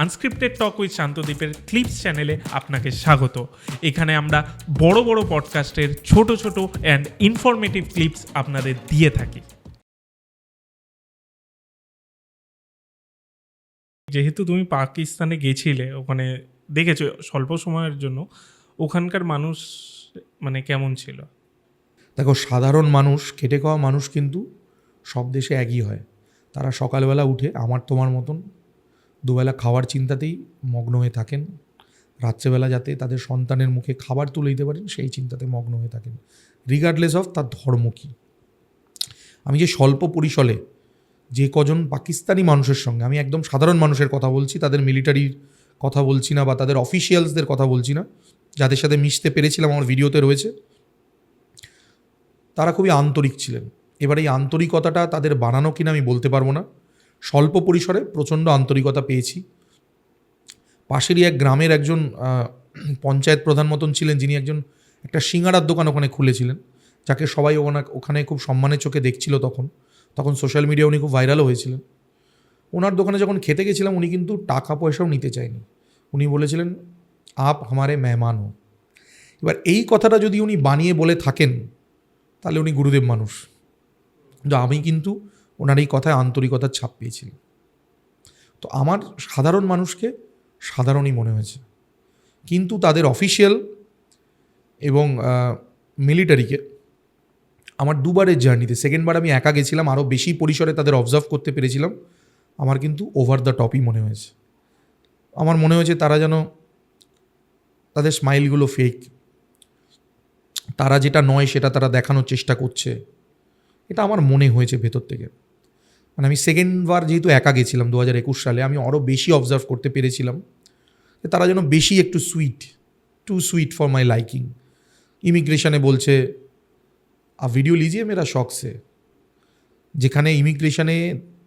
Unscripted talk with শান্তদ্বীপের clips চ্যানেলে আপনাকে স্বাগত। এখানে আমরা বড় বড় পডকাস্টের ছোট ছোট অ্যান্ড ইনফরমেটিভ ক্লিপস আপনাদের দিয়ে থাকি। যেহেতু তুমি পাকিস্তানে গেছিলে, ওখানে দেখেছ স্বল্প সময়ের জন্য, ওখানকার মানুষ মানে কেমন ছিল? দেখো, সাধারণ মানুষ খেটে খাওয়া মানুষ কিন্তু সব দেশে একই হয়। তারা সকালবেলা উঠে, আমার তোমার মতন দুবেলা খাওয়ার চিন্তাতেই মগ্ন হয়ে থাকেন। রাত্রেবেলা যাতে তাদের সন্তানের মুখে খাবার তুলে দিতে পারেন, সেই চিন্তাতে মগ্ন হয়ে থাকেন। রিগার্ডলেস অফ তার ধর্ম কী। আমি যে স্বল্প পরিসরে যে কজন পাকিস্তানি মানুষের সঙ্গে, আমি একদম সাধারণ মানুষের কথা বলছি, তাদের মিলিটারির কথা বলছি না বা তাদের অফিসিয়ালসদের কথা বলছি না, যাদের সাথে মিশতে পেরেছিলাম আমার ভিডিওতে রয়েছে, তারা খুবই আন্তরিক ছিলেন। এবার এই আন্তরিকতাটা তাদের বানানো কিনা আমি বলতে পারব না। স্বল্প পরিসরে প্রচণ্ড আন্তরিকতা পেয়েছি। পাশেরই এক গ্রামের একজন পঞ্চায়েত প্রধান মতন ছিলেন, যিনি একজন একটা সিঙ্গারার দোকান ওখানে খুলেছিলেন, যাকে সবাই ওখানে ওখানে খুব সম্মানের চোখে দেখছিল তখন। তখন সোশ্যাল মিডিয়া উনি খুব ভাইরালও হয়েছিলেন। ওনার দোকানে যখন খেতে গেছিলাম, উনি কিন্তু টাকা পয়সাও নিতে চায়নি। উনি বলেছিলেন, আপ আমারে মেহমান হো। এবার এই কথাটা যদি উনি বানিয়ে বলে থাকেন, তাহলে উনি গুরুদেব মানুষ। আমি কিন্তু ওনার এই কথায় আন্তরিকতার ছাপ পেয়েছিলাম তো আমার সাধারণ মানুষকে সাধারণই মনে হয়েছে। কিন্তু তাদের অফিসিয়াল এবং মিলিটারিকে আমার দুবারের জার্নিতে, সেকেন্ডবার আমি একা গেছিলাম, আরও বেশি পরিসরে তাদের অবজার্ভ করতে পেরেছিলাম, আমার কিন্তু ওভার দ্য টপই মনে হয়েছে। আমার মনে হয়েছে তারা যেন তাদের স্মাইলগুলো ফেক তারা যেটা নয় সেটা তারা দেখানোর চেষ্টা করছে। এটা আমার মনে হয়েছে ভেতর থেকে। মানে আমি সেকেন্ডবার যেহেতু একা গেছিলাম দু হাজার একুশ সালে আমি আরও বেশি অবজার্ভ করতে পেরেছিলাম যে তারা যেন বেশি একটু sweet too sweet for my liking ইমিগ্রেশনে বলছে আ ভিডিও লিজিয়ে মেরা শখ সে। যেখানে ইমিগ্রেশনে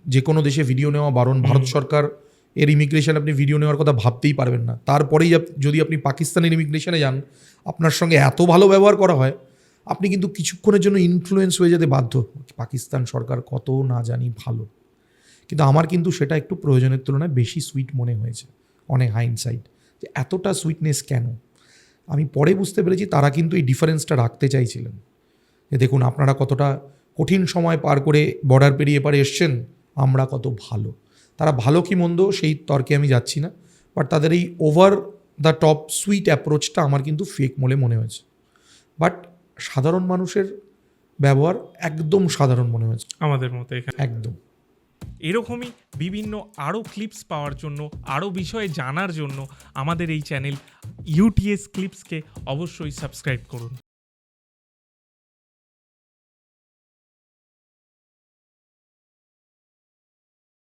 যে কোনো দেশে ভিডিও নেওয়া বারণ ভারত সরকার এর ইমিগ্রেশন আপনি ভিডিও নেওয়ার কথা ভাবতেই পারবেন না। তারপরেই যদি আপনি পাকিস্তানের ইমিগ্রেশনে যান আপনার সঙ্গে এত ভালো ব্যবহার করা হয় আপনি কিন্তু কিছুক্ষণের জন্য ইনফ্লুয়েন্স হয়ে যেতে বাধ্য। পাকিস্তান সরকার কত না জানি ভালো। কিন্তু আমার কিন্তু সেটা একটু প্রয়োজনের তুলনায় বেশি সুইট মনে হয়েছে অনেক হাইন্ডসাইট যে এতটা সুইটনেস কেন? আমি পরে বুঝতে পেরেছি তারা কিন্তু এই ডিফারেন্সটা রাখতে চাইছিলেন। যে দেখুন, আপনারা কতটা কঠিন সময় পার করে বর্ডার পেরিয়ে এপারে এসছেন, আমরা কত ভালো। তারা ভালো কি মন্দ সেই তর্কে আমি যাচ্ছি না বাট তাদের এই ওভার দ্য টপ সুইট অ্যাপ্রোচটা আমার কিন্তু ফেক বলে মনে হয়েছে। বাট সাধারণ মানুষের ব্যবহার একদম সাধারণ মনে হয়েছে। আমাদের মতো এখানে। একদম। এরকমই বিভিন্ন আরও ক্লিপস পাওয়ার জন্য আরও বিষয়ে জানার জন্য আমাদের এই চ্যানেল ইউটিএস ক্লিপসকে অবশ্যই সাবস্ক্রাইব করুন।